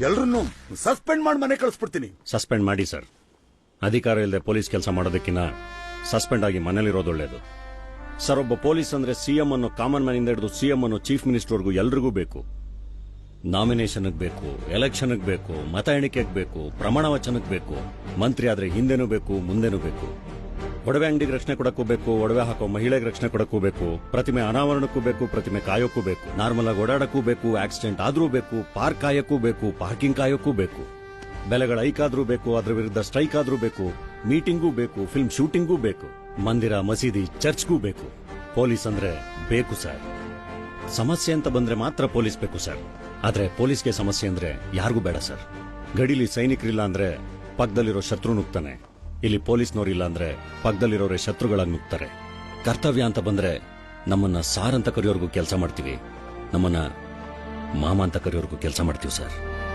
ಎಲ್ರನ್ನೂ ಸಸ್ಪೆಂಡ್ ಮಾಡಿ ಮನೆ ಕಳಿಸ್ಬಿಡ್ತೀನಿ. ಸಸ್ಪೆಂಡ್ ಮಾಡಿ, ಸರ್. ಅಧಿಕಾರ ಇಲ್ಲದೆ ಪೊಲೀಸ್ ಕೆಲಸ ಮಾಡೋದಕ್ಕಿಂತ ಸಸ್ಪೆಂಡ್ ಆಗಿ ಮನೇಲಿರೋದು ಒಳ್ಳೇದು. ಸರ್, ಒಬ್ಬ ಪೊಲೀಸ್ ಅಂದ್ರೆ ಸಿಎಂ ಅನ್ನು ಕಾಮನ್ ಮ್ಯಾನ್ ಇಂದ ಹಿಡಿದು ಸಿಎಂ ಅನ್ನು ಚೀಫ್ ಮಿನಿಸ್ಟರ್ವರೆಗೂ ಎಲ್ರಿಗೂ ಬೇಕು. ನಾಮಿನೇಷನ್ ಬೇಕು ಎಲೆಕ್ಷನ್ ಬೇಕು, ಮತ ಎಣಿಕೆಗೆ ಬೇಕು, ಪ್ರಮಾಣ ವಚನಕ್ಕೆ ಬೇಕು, ಮಂತ್ರಿ ಆದ್ರೆ ಹಿಂದೆನೂ ಬೇಕು, ಮುಂದೆನೂ ಬೇಕು. ಒಡವೆ ಅಂಗಡಿಗೆ ರಕ್ಷಣೆ ಕೊಡಕ್ಕೂ ಬೇಕು, ಒಡವೆ ಹಾಕೋ ಮಹಿಳೆಗೆ ರಕ್ಷಣೆ ಕೊಡಕ್ಕೂ ಬೇಕು, ಪ್ರತಿಮೆ ಅನಾವರಣಕ್ಕೂ ಬೇಕು, ಪ್ರತಿಮೆ ಕಾಯೋಕ್ಕೂ ಬೇಕು, ನಾರ್ಮಲ್ ಆಗಿ ಓಡಾಡಕ್ಕೂ ಬೇಕು, ಆಕ್ಸಿಡೆಂಟ್ ಆದ್ರೂ ಬೇಕು, ಪಾರ್ಕ್ ಕಾಯಕ್ಕೂ ಬೇಕು, ಪಾರ್ಕಿಂಗ್ ಕಾಯೋಕ್ಕೂ ಬೇಕು. ಬೆಲೆಗಳ ಐಕ್ ಆದ್ರೂ ಬೇಕು, ಅದ್ರ ವಿರುದ್ಧ ಸ್ಟ್ರೈಕ್ ಆದ್ರೂ ಬೇಕು, ಮೀಟಿಂಗೂ ಬೇಕು, ಫಿಲ್ಮ್ ಶೂಟಿಂಗೂ ಬೇಕು, ಮಂದಿರ, ಮಸೀದಿ, ಚರ್ಚ್ಗೂ ಬೇಕು. ಪೊಲೀಸ್ ಅಂದ್ರೆ ಬೇಕು ಸರ್. ಸಮಸ್ಯೆ ಅಂತ ಬಂದ್ರೆ ಮಾತ್ರ ಪೊಲೀಸ್ ಬೇಕು ಸರ್. ಆದ್ರೆ ಪೊಲೀಸ್ಗೆ ಸಮಸ್ಯೆ ಅಂದ್ರೆ ಯಾರಿಗೂ ಬೇಡ ಸರ್. ಗಡಿಲಿ ಸೈನಿಕರಿಲ್ಲ ಅಂದ್ರೆ ಪಕ್ಕದಲ್ಲಿರೋ ಶತ್ರು ನುಗ್ತಾನೆ. ಇಲ್ಲಿ ಪೊಲೀಸ್ನವ್ರಿಲ್ಲ ಅಂದ್ರೆ ಪಕ್ಕದಲ್ಲಿರೋರೆ ಶತ್ರುಗಳಾಗಿ ನುಗ್ತಾರೆ. ಕರ್ತವ್ಯ ಅಂತ ಬಂದ್ರೆ ನಮ್ಮನ್ನ ಸಾರ್ ಅಂತ ಕರೆಯೋರ್ಗೂ ಕೆಲಸ ಮಾಡ್ತೀವಿ. ನಮ್ಮನ್ನ ಮಾಮ ಅಂತ ಕರೆಯೋರ್ಗೂ ಕೆಲಸ ಮಾಡ್ತೀವಿ, ಸರ್.